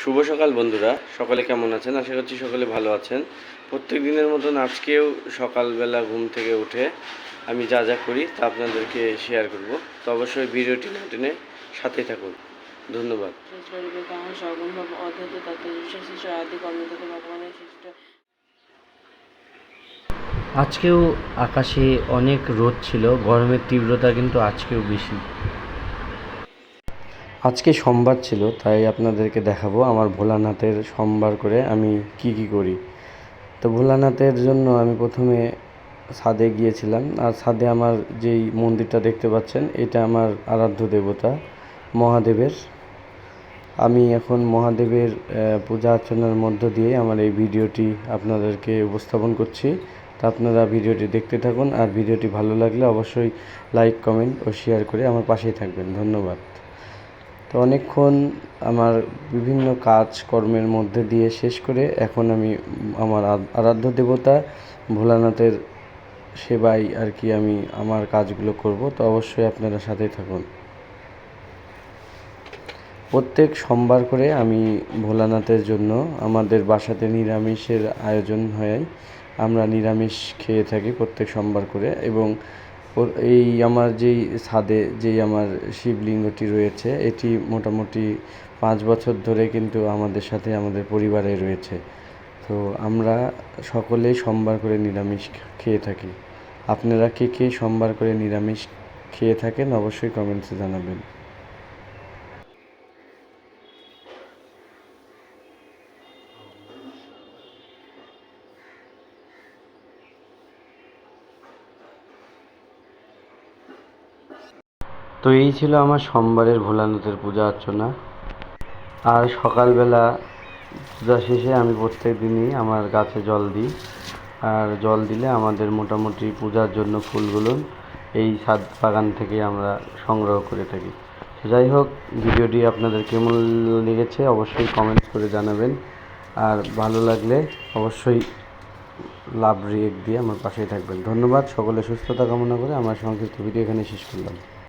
শুভ সকাল বন্ধুরা। সকলে কেমন আছেন? আশা করছি সকলে ভালো আছেন। প্রত্যেক দিনের মতন আজকেও সকালবেলা ঘুম থেকে উঠে আমি যা যা করি তা আপনাদেরকে শেয়ার করব। তো অবশ্যই ভিডিওটি না টেনে সাথেই থাকুন। ধন্যবাদ। আজকেও আকাশে অনেক রোদ ছিল, গরমের তীব্রতা কিন্তু আজকেও বেশি। আজকে সোমবার ছিল, তাই আপনাদেরকে দেখাবো আমার ভোলানাথের সোমবার করে আমি কি কি করি। তো ভোলানাথের জন্য আমি প্রথমে ছাদে গিয়েছিলাম, আর ছাদে আমার যেই মন্দিরটা দেখতে পাচ্ছেন, এটা আমার আরাধ্য দেবতা মহাদেবের। আমি এখন মহাদেবের পূজা অর্চনার মধ্য দিয়ে আমার এই ভিডিওটি আপনাদেরকে উপস্থাপন করছি। তা আপনারা ভিডিওটি দেখতে থাকুন, আর ভিডিওটি ভালো লাগলে অবশ্যই লাইক, কমেন্ট ও শেয়ার করে আমার পাশেই থাকবেন। ধন্যবাদ। তো অনেকক্ষণ আমার বিভিন্ন কাজ কর্মের মধ্যে দিয়ে শেষ করে এখন আমি আমার আরাধ্য দেবতা ভোলানাথের সেবাই আর কি আমি আমার কাজগুলো করব। তো অবশ্যই আপনারা সাথেই থাকুন। প্রত্যেক সোমবার করে আমি ভোলানাথের জন্য আমাদের বাসাতে নিরামিষের আয়োজন হয়। আমরা নিরামিষ খেয়ে থাকি প্রত্যেক সোমবার করে এবং এই আমার যেই ছাদে যেই আমার শিবলিঙ্গটি রয়েছে, এটি মোটামুটি পাঁচ বছর ধরে কিন্তু আমাদের সাথে আমাদের পরিবারে রয়েছে। তো আমরা সকলেই সোমবার করে নিরামিষ খেয়ে থাকি। আপনারা কে কে সোমবার করে নিরামিষ খেয়ে থাকেন অবশ্যই কমেন্টসে জানাবেন। তো এই ছিল আমার সোমবারের ভোলানাথের পূজা অর্চনা। আর সকালবেলা পূজা শেষে আমি প্রত্যেক দিনই আমার গাছে জল দিই। আর জল দিলে আমাদের মোটামুটি পূজার জন্য ফুলগুলো এই ছাদ বাগান থেকে আমরা সংগ্রহ করে থাকি। যাই হোক, ভিডিওটি আপনাদের কেমন লেগেছে অবশ্যই কমেন্টস করে জানাবেন। আর ভালো লাগলে অবশ্যই লাভ রিয়েক্ট দিয়ে আমার পাশেই থাকবেন। ধন্যবাদ, সকলে সুস্থতা কামনা করে আমার সংক্ষিপ্ত ভিডিও এখানে শেষ করলাম।